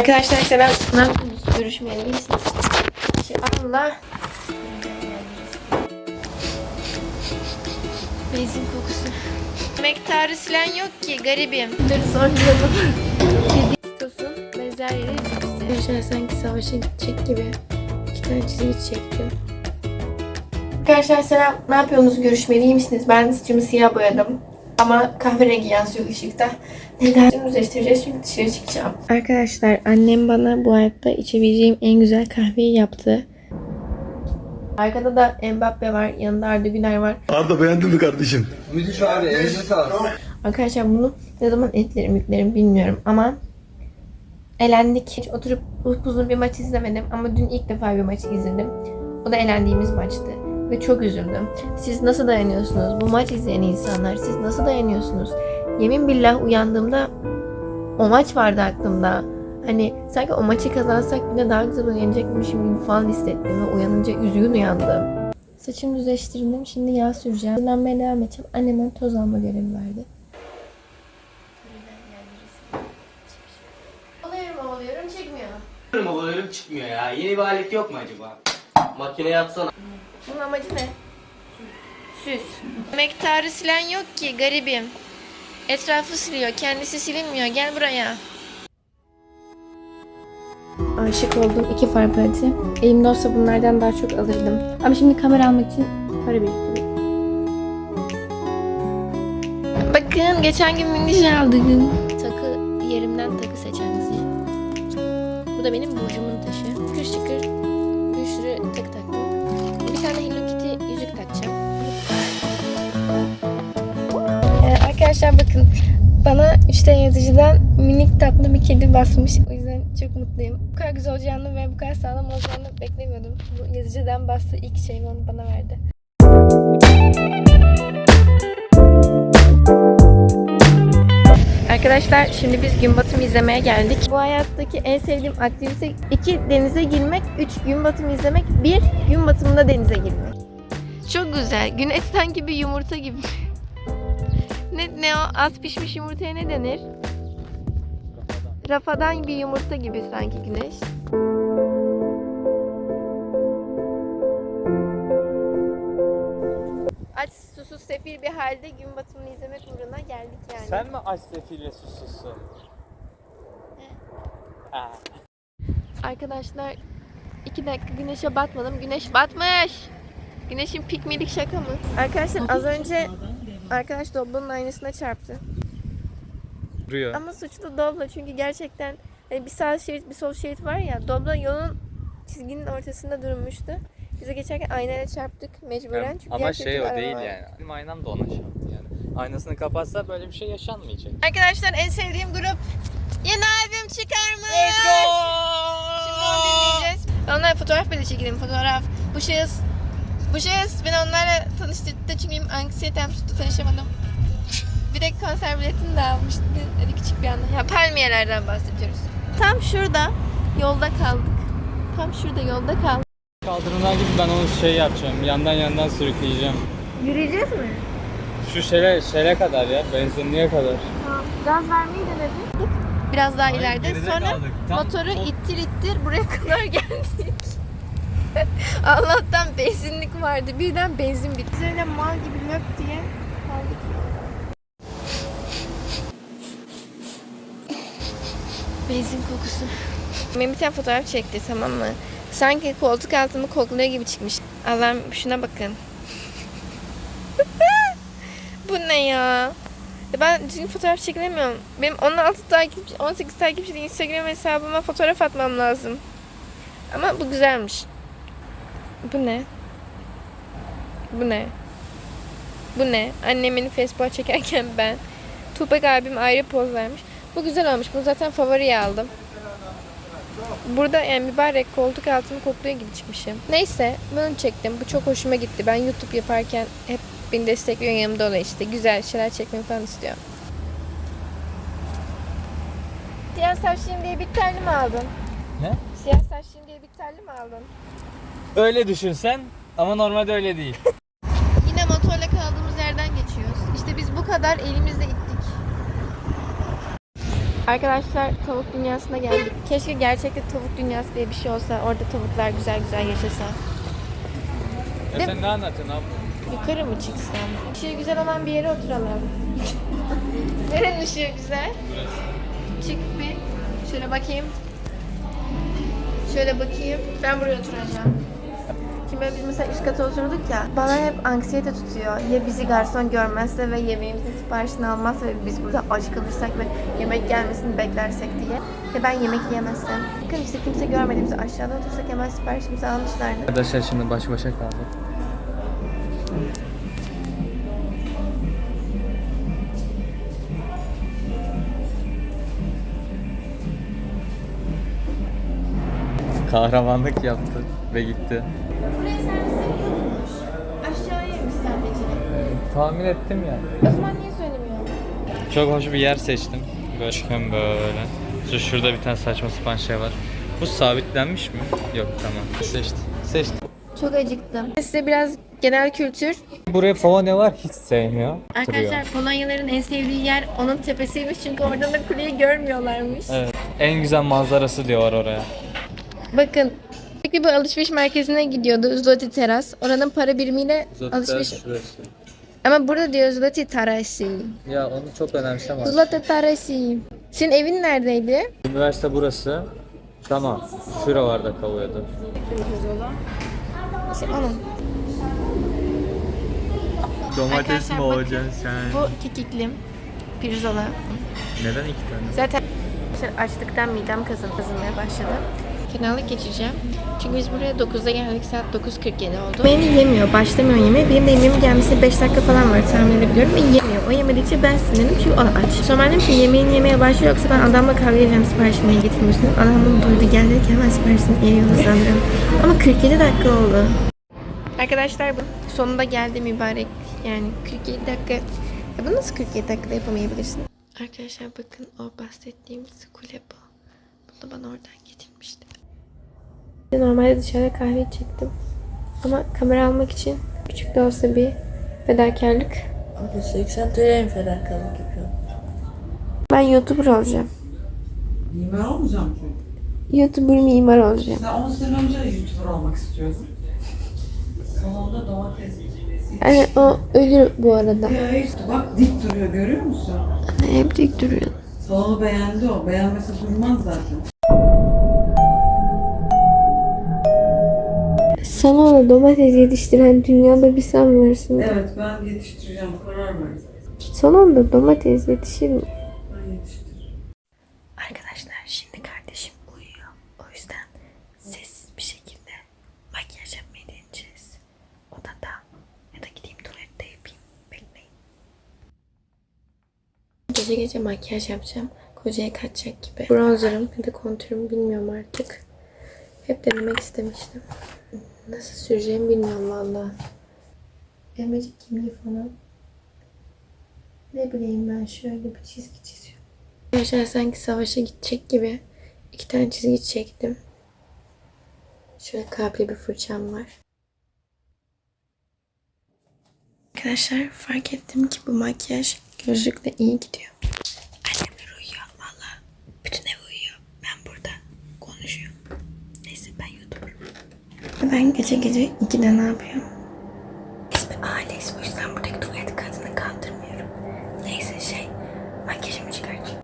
Arkadaşlar selam. Ne yapıyorsunuz? Görüşmeyeli misiniz? Şey, Allah. Benzin kokusu. Miktarı silen yok ki garibim. Dur sorguladım. Tosun benzer yere Arkadaşlar sanki savaşa gidecek gibi. İki tane çizgi çektim. Arkadaşlar selam. Ne yapıyorsunuz? Görüşmeli misiniz? Ben saçımı siyah boyadım. Ama kahverengi yansıyor ışıkta. Neden? Şimdi düzleştireceğiz çünkü dışarı çıkacağım. Arkadaşlar annem bana bu hayatta içebileceğim en güzel kahveyi yaptı. Arkada da Mbappe var, yanında Arda Güler var. Arda beğendin mi kardeşim? Müthiş abi elinize sağlık. Arkadaşlar bunu ne zaman etlerim yüklerim bilmiyorum ama elendik. Hiç oturup uzun bir maç izlemedim ama dün ilk defa bir maç izledim. O da elendiğimiz maçtı ve çok üzüldüm. Siz nasıl dayanıyorsunuz? Bu maç izleyen insanlar siz nasıl dayanıyorsunuz? Yemin billah uyandığımda o maç vardı aklımda. Hani sanki o maçı kazansak bile daha güzel uyanacakmışım gibi falan hissettim ve uyanınca üzgün uyandım. Saçımı düzleştirdim. Şimdi yağ süreceğim. Dinlenmeye devam edeceğim. Annemin toz alma görevi verdi. Oluyorum oluyorum çıkmıyor. Havalarım çıkmıyor ya. Yeni bir alet yok mu acaba? Makineye atsana. Bunun amacı ne? Süs. Miktarı silen yok ki garibim. Etrafı siliyor. Kendisi silinmiyor. Gel buraya. Aşık oldum iki far paleti. Elimde olsa bunlardan daha çok alırdım. Ama şimdi kamera almak için para biriktiriyorum. Bakın geçen gün mindiş aldım. Takı yerimden takı seçenizi. Bu da benim burcumun taşı. Kır şıkır tane Hello Kitty yüzük takacağım. Ee, arkadaşlar bakın bana 3D yazıcıdan minik tatlı bir kedi basmış. O yüzden çok mutluyum. Bu kadar güzel olacağını ve bu kadar sağlam olacağını beklemiyordum. Bu yazıcıdan bastığı ilk şey onu bana verdi. Arkadaşlar şimdi biz gün batımı izlemeye geldik. Bu hayattaki en sevdiğim aktivite iki denize girmek, üç gün batımı izlemek, bir gün batımında denize girmek. Çok güzel. Güneş sanki bir yumurta gibi. ne, ne o? Az pişmiş yumurtaya ne denir? Rafadan bir yumurta gibi sanki güneş. Aç susuz sefil bir halde gün batımını izlemek uğruna geldik yani. Sen mi aç sefille susuzsun? Ha. Arkadaşlar iki dakika güneşe batmadım. Güneş batmış. Güneşin pikmilik şaka mı? Arkadaşlar az önce arkadaş Doblo'nun aynasına çarptı. Duruyor. Ama suçlu Doblo çünkü gerçekten hani bir sağ şerit bir sol şerit var ya Doblo yolun çizginin ortasında durmuştu. Bize geçerken aynayla çarptık mecburen. Çünkü Ama şey o araba değil var. yani. Benim aynam da ona çarptı yani. Aynasını kapatsa böyle bir şey yaşanmayacak. Arkadaşlar en sevdiğim grup yeni albüm çıkarmış. Şimdi onu dinleyeceğiz. Onlarla fotoğraf bile çekelim fotoğraf. Bu şahıs bu şahıs beni onlarla tanıştırdı çünkü benim anksiyetem tuttu tanışamadım. Bir de konser biletini de almıştı. Öyle küçük bir anda. Ya palmiyelerden bahsediyoruz. Tam şurada yolda kaldık. Tam şurada yolda kaldık. Kaldırımlar gibi ben onu şey yapacağım. Yandan yandan sürükleyeceğim. Yürüyeceğiz mi? Şu şere, şere kadar ya. Benzinliğe kadar. Tamam. Gaz vermeyi denedik. Biraz daha Hayır, ileride. geride Sonra kaldık. Tam motoru o- ittir ittir buraya kadar geldik. Allah'tan benzinlik vardı. Birden benzin bitti. Öyle mal gibi löp diye kaldık. Benzin kokusu. Benim bir tane fotoğraf çekti tamam mı? Sanki koltuk altımı kokluyor gibi çıkmış. Allah'ım şuna bakın. Bu ne ya? Ya ben düzgün fotoğraf çekilemiyorum. Benim 16 takipçi, 18 takipçili Instagram hesabıma fotoğraf atmam lazım. Ama bu güzelmiş. Bu ne? Bu ne? Bu ne? Annem beni Facebook'a çekerken ben. Tupac abim ayrı poz vermiş. Bu güzel olmuş. Bunu zaten favoriye aldım. Burada yani mübarek koltuk altını kokluyor gibi çıkmışım. Neyse bunu çektim. Bu çok hoşuma gitti. Ben YouTube yaparken hep beni destekliyor yanımda oluyor işte. Güzel şeyler çekmeyi falan istiyor. Siyah saçlıyım diye bir terli mi aldın? Ne? Siyah saçlıyım diye bir terli mi aldın? Öyle düşünsen ama normalde öyle değil. Yine motorla kaldığımız yerden geçiyoruz. İşte biz bu kadar elimizle. Arkadaşlar tavuk dünyasına geldik. Keşke gerçekte tavuk dünyası diye bir şey olsa. Orada tavuklar güzel güzel yaşasa. Ya sen ne anlatıyorsun abi? Yukarı mı çıksam? Işığı güzel olan bir yere oturalım. Nerenin ışığı güzel? Çık bir. Şöyle bakayım. Şöyle bakayım. Ben buraya oturacağım. Şimdi biz mesela üst kata oturduk ya. Bana hep anksiyete tutuyor. Ya bizi garson görmezse ve yemeğimizin siparişini almazsa ve biz burada aç kalırsak ve yemek gelmesini beklersek diye. Ya ben yemek yiyemezsem. Bakın işte kimse görmedi bizi aşağıda otursak hemen siparişimizi almışlardı. Arkadaşlar şimdi baş başa kaldık. Kahramanlık yaptı ve gitti. Tahmin ettim ya. O zaman niye söylemiyor? Çok hoş bir yer seçtim. Böyle böyle. Şu şurada bir tane saçma sapan şey var. Bu sabitlenmiş mi? Yok tamam. Seçtim. Seçtim. Çok acıktım. Size biraz genel kültür. Buraya Polonya var hiç sevmiyor. Arkadaşlar Polonyalıların en sevdiği yer onun tepesiymiş çünkü oradan da kuleyi görmüyorlarmış. Evet. En güzel manzarası diyorlar oraya. Bakın sürekli bir alışveriş merkezine gidiyordu Zloty Teras. Oranın para birimiyle alışveriş... Ama burada diyor Zloty Tarasi. Ya onu çok önemsem artık. Zloty Tarasi. Senin evin neredeydi? Üniversite burası. Tamam. Şuralarda kalıyordu. İşte onun. Domates Arkadaşlar mi bakın, olacaksın sen? Bu kekiklim. Pirzola. Neden iki tane? Zaten açlıktan midem kazın, kazınmaya başladı. Fenalık geçireceğim. Çünkü biz buraya 9'da geldik. Saat 9.47 oldu. Beni yemiyor. Başlamıyor yemeğe. Benim de yemeğimin gelmesine 5 dakika falan var tahmin edebiliyorum. Ve yemiyor. O yemedikçe ben sinirlendim çünkü o aç. Sonra ben dedim ki yemeğini yemeye başlıyor yoksa ben adamla kavga edeceğim siparişini niye getirmiyorsun. Adam bunu duydu geldi ki hemen siparişini geliyor hızlandırıyorum. Ama 47 dakika oldu. Arkadaşlar bu sonunda geldi mübarek. Yani 47 dakika. Ya bunu nasıl 47 dakikada yapamayabilirsin? Arkadaşlar bakın o bahsettiğimiz kule bu. Bunu bana oradan getirmişti. Normalde dışarıda kahve içecektim. Ama kamera almak için küçük de olsa bir fedakarlık. Abi 80 TL'ye mi fedakarlık yapıyorsun? Ben YouTuber olacağım. Mimar olmayacağım çünkü. YouTuber mimar olacağım. Sen 10 sene önce YouTuber olmak istiyordun. Salonda domates. Yani o ölür bu arada. Ya işte bak dik duruyor görüyor musun? Hep dik duruyor. Salonu beğendi o. Beğenmese durmaz zaten. Salona domates yetiştiren dünyada bir sen varsın. Evet ben yetiştireceğim karar verdim. Salonda domates yetişir mi? Ben yetiştireceğim. Arkadaşlar şimdi kardeşim uyuyor. O yüzden sessiz bir şekilde makyaj yapmayı deneyeceğiz. Odada ya da gideyim tuvalette yapayım. Bekleyin. Gece gece makyaj yapacağım. Kocaya kaçacak gibi. Bronzerım ya da kontürüm bilmiyorum artık. Hep denemek istemiştim. Nasıl süreceğimi bilmiyorum valla. Emecik kimliği falan. Ne bileyim ben şöyle bir çizgi çiziyorum. Arkadaşlar sanki savaşa gidecek gibi iki tane çizgi çektim. Şöyle kalpli bir fırçam var. Arkadaşlar fark ettim ki bu makyaj gözlükle iyi gidiyor. Annemler uyuyor valla. Bütün ev uyuyor. Ben burada konuşuyorum. Neyse ben YouTuber'ım. Ben gece gece 2'de ne yapıyorum? Biz bir aileyiz. O yüzden buradaki tuvalet kadını kandırmıyorum. Neyse şey makyajımı çıkartacağım.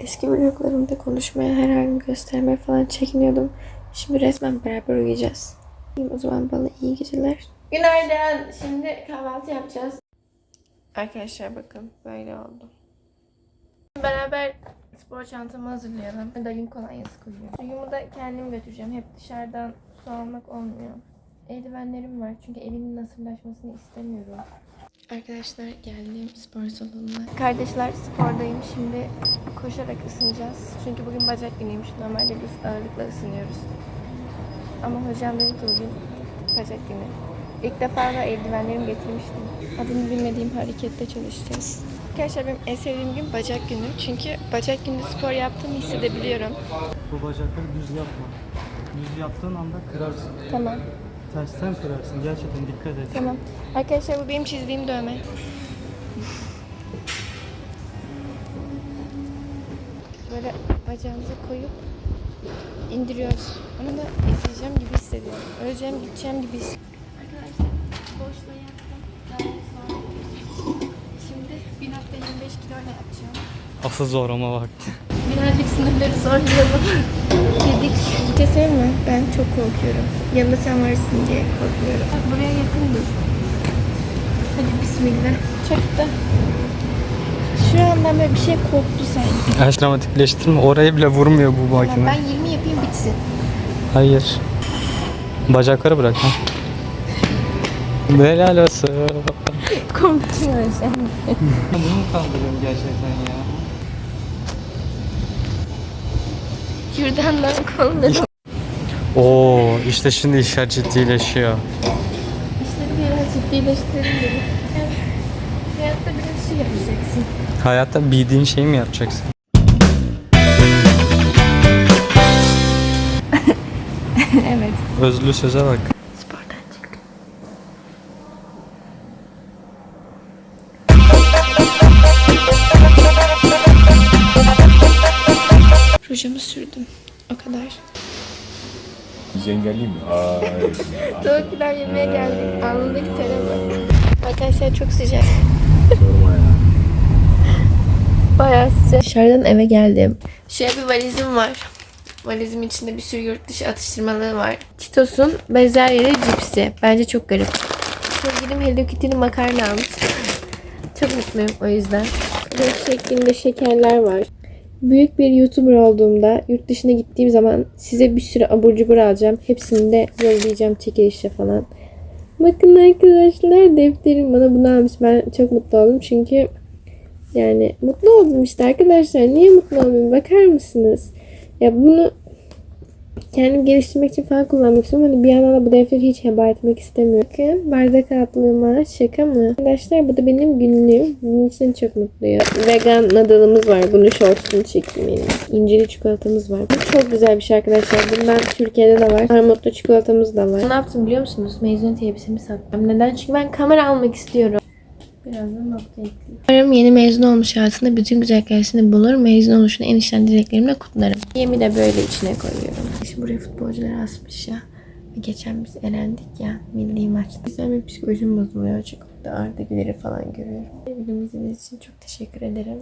Eski vloglarımda konuşmaya, her halimi göstermeye falan çekiniyordum. Şimdi resmen beraber uyuyacağız. O zaman bana iyi geceler. Günaydın. Şimdi kahvaltı yapacağız. Arkadaşlar bakın böyle oldu. Beraber spor çantamı hazırlayalım. Dayım kolonyası koyuyor. Suyumu da kendim götüreceğim. Hep dışarıdan su almak olmuyor. Eldivenlerim var çünkü elimin nasırlaşmasını istemiyorum. Arkadaşlar geldim spor salonuna. Kardeşler spordayım. Şimdi koşarak ısınacağız. Çünkü bugün bacak günüymüş. Normalde biz ağırlıkla ısınıyoruz. Ama hocam dedi ki bugün bacak günü. İlk defa da eldivenlerimi getirmiştim. Adını bilmediğim harekette çalışacağız. Arkadaşlar benim en sevdiğim gün bacak günü. Çünkü bacak günü spor yaptığımı hissedebiliyorum. Bu bacakları düz yapma. Düz yaptığın anda kırarsın. Tamam. Tersten kırarsın. Gerçekten dikkat et. Tamam. Arkadaşlar bu benim çizdiğim dövme. Böyle bacağımıza koyup indiriyoruz. Ama da ezeceğim gibi hissediyorum. Öleceğim, gideceğim gibi hissediyorum. 1.25 kilo ile yapacağım. Asıl zorlama vakti. Birazcık sınırları zorlayalım. Yedik. Bir şey mi? Ben çok korkuyorum. Yanında sen varsın diye korkuyorum. Buraya yakın dur. Hadi bismillah. Da. Şu anda böyle bir şey koptu sanki. Her dramatikleştirme. Oraya bile vurmuyor bu makine. ben 20 yapayım bitsin. Hayır. Bacakları bırak ha. Helal olsun. Korktum sen. Bunu kaldırıyorum gerçekten ya? Kürdandan kolları. Oo işte şimdi işler ciddileşiyor. İşleri biraz ciddileştirelim dedim. Yani hayatta biraz şey yapacaksın. Hayatta bildiğin şeyi mi yapacaksın? evet. Özlü söze bak. Rujumu sürdüm. O kadar. Biz engelliyim mi? Ay. Tavuk pilav yemeye geldik. Alnındaki tere bak. Arkadaşlar çok sıcak. Sorma ya. Bayağı sıcak. Dışarıdan eve geldim. Şöyle bir valizim var. Valizim içinde bir sürü yurt dışı atıştırmalığı var. Cheetos'un bezelye cipsi. Bence çok garip. Sevgilim Hello Kitty'nin makarna almış. çok mutluyum o yüzden. Kadayıf şeklinde şekerler var. Büyük bir YouTuber olduğumda yurt dışına gittiğim zaman size bir sürü abur cubur alacağım. Hepsini de yollayacağım çekilişe falan. Bakın arkadaşlar defterim bana bunu almış. Ben çok mutlu oldum çünkü yani mutlu oldum işte arkadaşlar. Niye mutlu olmayayım? Bakar mısınız? Ya bunu kendim geliştirmek için falan kullanmak istiyorum. Hani bir yandan da bu defteri hiç heba etmek istemiyorum. Bakın bardak altlığıma şaka mı? Arkadaşlar bu da benim günlüğüm. Bunun için çok mutluyum. Vegan nadalımız var. Bunu shortsunu çekeyim benim. İncili çikolatamız var. Bu çok güzel bir şey arkadaşlar. Bundan Türkiye'de de var. Armutlu çikolatamız da var. Ne yaptım biliyor musunuz? Mezuniyet elbisemi sattım. Neden? Çünkü ben kamera almak istiyorum. Birazdan nokta. Umarım yeni mezun olmuş hayatında bütün güzelliklerini bulur. Mezun oluşunu en içten dileklerimle kutlarım. Yemi de böyle içine koyuyorum. Şimdi buraya futbolcular asmış ya. Geçen biz elendik ya milli maçta. Güzel bir psikolojim bozuluyor. Orada Arda Güler'i falan görüyorum. Videomu izlediğiniz için çok teşekkür ederim.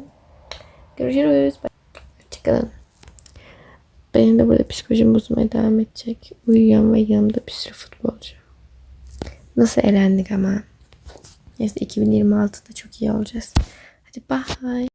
Görüşürüz. Hoşçakalın. Benim de burada psikolojim bozulmaya devam edecek. Uyuyorum ve yanımda bir sürü futbolcu. Nasıl elendik ama. Neyse 2026'da çok iyi olacağız. Hadi bye.